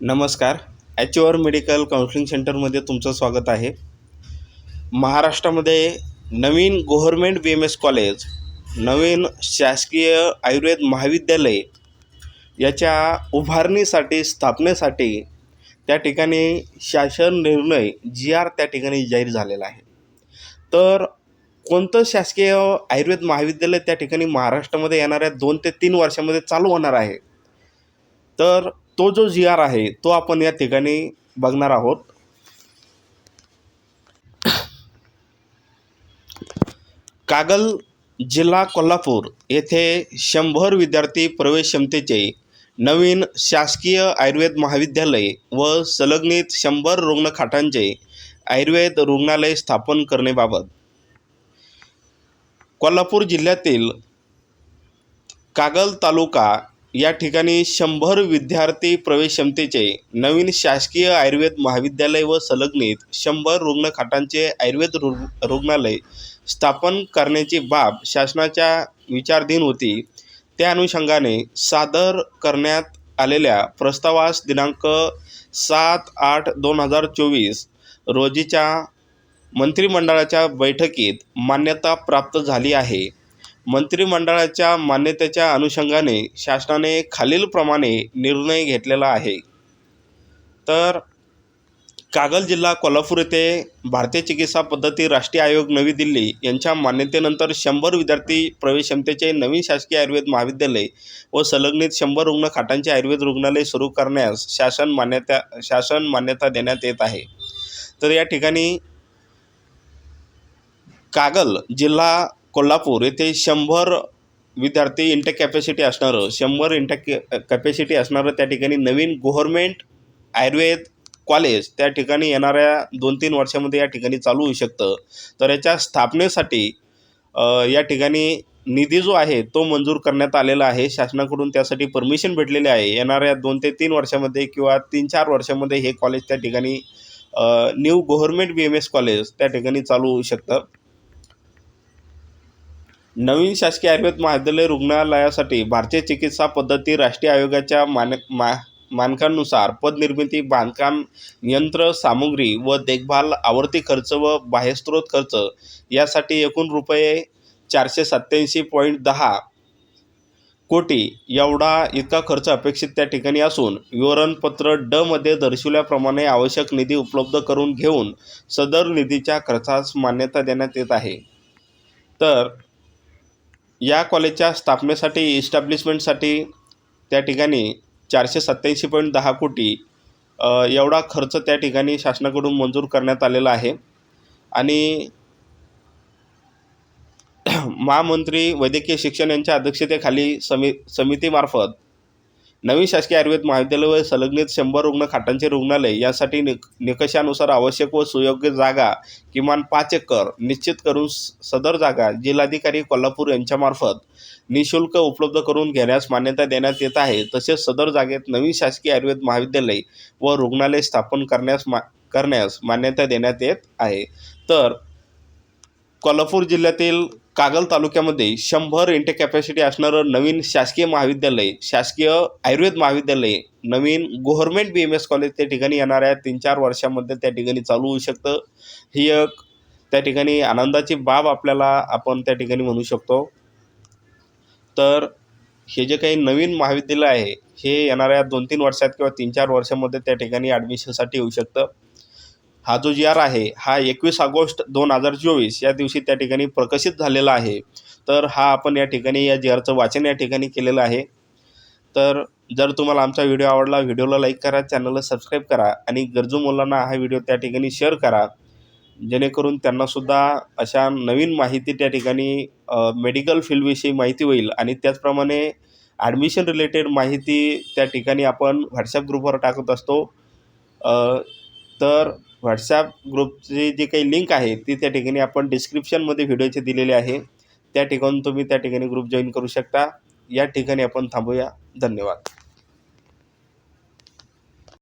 नमस्कार. ॲच्युअर medical counselling सेंटरमध्ये तुमचं स्वागत आहे. महाराष्ट्रामध्ये नवीन government B M S college नवीन शासकीय आयुर्वेद महाविद्यालय याच्या उभारणीसाठी स्थापनेसाठी त्या ठिकाणी शासन निर्णय जी आर त्या ठिकाणी जाहीर झालेला आहे. तर कोणतं शासकीय आयुर्वेद महाविद्यालय त्या ठिकाणी महाराष्ट्रामध्ये येणाऱ्या दोन ते तीन वर्षामध्ये चालू होणार आहे? तर तो जो जी आर आहे तो आपण या ठिकाणी बघणार आहोत. कागल जिल्हा कोल्हापूर येथे शंभर विद्यार्थी प्रवेश क्षमतेचे नवीन शासकीय आयुर्वेद महाविद्यालय व संलग्नित शंभर रुग्णखाटांचे आयुर्वेद रुग्णालय स्थापन करण्याबाबत. कोल्हापूर जिल्ह्यातील कागल तालुका या ठिकाणी शंभर विद्यार्थी प्रवेश क्षमतेचे नवीन शासकीय आयुर्वेद महाविद्यालय व संलग्नित शंभर रुग्णखाटांचे आयुर्वेद रु रुग्णालय स्थापन करण्याची बाब शासनाच्या विचारधीन होती. त्या अनुषंगाने सादर करण्यात आलेल्या प्रस्तावास दिनांक सात आठ दोन हजार चोवीस रोजीच्या मंत्रिमंडळाच्या बैठकीत मान्यता प्राप्त झाली आहे. मंत्रिमंडळाच्या मान्यतेच्या अनुषंगाने शासनाने खालीलप्रमाणे निर्णय घेतलेला आहे. तर कागल जिल्हा कोल्हापूर येथे भारतीय चिकित्सा पद्धती राष्ट्रीय आयोग नवी दिल्ली यांच्या मान्यतेनंतर शंभर विद्यार्थी प्रवेश क्षमतेचे नवीन शासकीय आयुर्वेद महाविद्यालय व संलग्नित शंभर रुग्ण खाटांचे आयुर्वेद रुग्णालय सुरू करण्यास शासन मान्यता शासन मान्यता देण्यात येत आहे. तर या ठिकाणी कागल जिल्हा कोल्हापूर येथे शंभर विद्यार्थी इंटेक कॅपॅसिटी असणारं शंभर इंटेक कॅपॅसिटी असणारं त्या ठिकाणी नवीन गव्हर्मेंट आयुर्वेद कॉलेज त्या ठिकाणी येणाऱ्या दोन तीन वर्षामध्ये या ठिकाणी चालू होऊ शकतं. तर याच्या स्थापनेसाठी या ठिकाणी निधी जो आहे तो मंजूर करण्यात आलेला आहे. शासनाकडून त्यासाठी परमिशन भेटलेली आहे. येणाऱ्या दोन ते तीन वर्षामध्ये किंवा तीन चार वर्षामध्ये हे कॉलेज त्या ठिकाणी new government B M S college त्या ठिकाणी चालू होऊ शकतं. नवीन शासकीय आयुर्वेद महाविद्यालय रुग्णालयासाठी भारतीय चिकित्सा पद्धती राष्ट्रीय आयोगाच्या मान मा मानकांनुसार पदनिर्मिती बांधकाम यंत्र सामुग्री व देखभाल आवर्ती खर्च व बाह्यस्त्रोत खर्च यासाठी एकूण रुपये चारशे सत्त्याऐंशी पॉईंट दहा कोटी एवढा इतका खर्च अपेक्षित त्या ठिकाणी असून विवरणपत्र ड मध्ये दर्शवल्याप्रमाणे आवश्यक निधी उपलब्ध करून घेऊन सदर निधीच्या खर्चास मान्यता देण्यात येत आहे. तर या कॉलेजच्या स्थापनेसाठी इस्टॅब्लिशमेंटसाठी त्या ठिकाणी चारशे सत्त्याऐंशी पॉईंट दहा कोटी एवढा खर्च त्या ठिकाणी शासनाकडून मंजूर करण्यात आलेला आहे. आणि महामंत्री वैद्यकीय शिक्षण यांच्या अध्यक्षतेखाली समि समितीमार्फत नवीन शासकीय आयुर्वेद महाविद्यालय व संलग्नित शंभर रुग्ण खाटांचे रुग्णालय यासाठी निक निकषानुसार आवश्यक व सुयोग्य जागा किमान पाच एकर निश्चित करून स- सदर जागा जिल्हाधिकारी कोल्हापूर यांच्यामार्फत निशुल्क उपलब्ध करून घेण्यास मान्यता देण्यात येत आहे. तसेच सदर जागेत नवीन शासकीय आयुर्वेद महाविद्यालय व रुग्णालय स्थापन करण्यास मा करण्यास मान्यता देण्यात येत आहे. तर कोल्हापूर जिल्ह्यातील कागल तालुक्यामध्ये शंभर इंटे कॅपॅसिटी असणारं नवीन शासकीय महाविद्यालय शासकीय आयुर्वेद महाविद्यालय नवीन government B M S college त्या ठिकाणी येणाऱ्या तीन चार वर्षामध्ये त्या ठिकाणी चालू होऊ शकतं. ही एक त्या ठिकाणी आनंदाची बाब आपल्याला आपण त्या ठिकाणी म्हणू शकतो. तर हे जे काही नवीन महाविद्यालय आहे हे येणाऱ्या दोन तीन वर्षात किंवा तीन चार वर्षामध्ये त्या ठिकाणी ॲडमिशनसाठी येऊ शकतं. हा जो जी आर आहे हा एकवीस ऑगस्ट दोन हजार चोवीस या दिवशी त्या ठिकाणी प्रकाशित झालेला आहे. तर हा आपण या ठिकाणी या जी आरचं वाचन या ठिकाणी केलेलं आहे. तर जर तुम्हाला आमचा व्हिडिओ आवडला व्हिडिओला लाईक करा चॅनलला सबस्क्राईब करा आणि गरजू मुलांना हा व्हिडिओ त्या ठिकाणी शेअर करा. जेणेकरून त्यांनासुद्धा अशा नवीन माहिती त्या ठिकाणी मेडिकल फील्डविषयी माहिती होईल आणि त्याचप्रमाणे ॲडमिशन रिलेटेड माहिती त्या ठिकाणी आपण व्हॉट्सअप ग्रुपवर टाकत असतो. तर व्हॉट्सॲप ग्रुपची जी काही लिंक आहे ती त्या ठिकाणी आपण डिस्क्रिप्शनमध्ये व्हिडिओचे दिलेले आहे. त्या ठिकाणी तुम्ही त्या ठिकाणी ग्रुप जॉईन करू शकता. या ठिकाणी आपण थांबूया. धन्यवाद.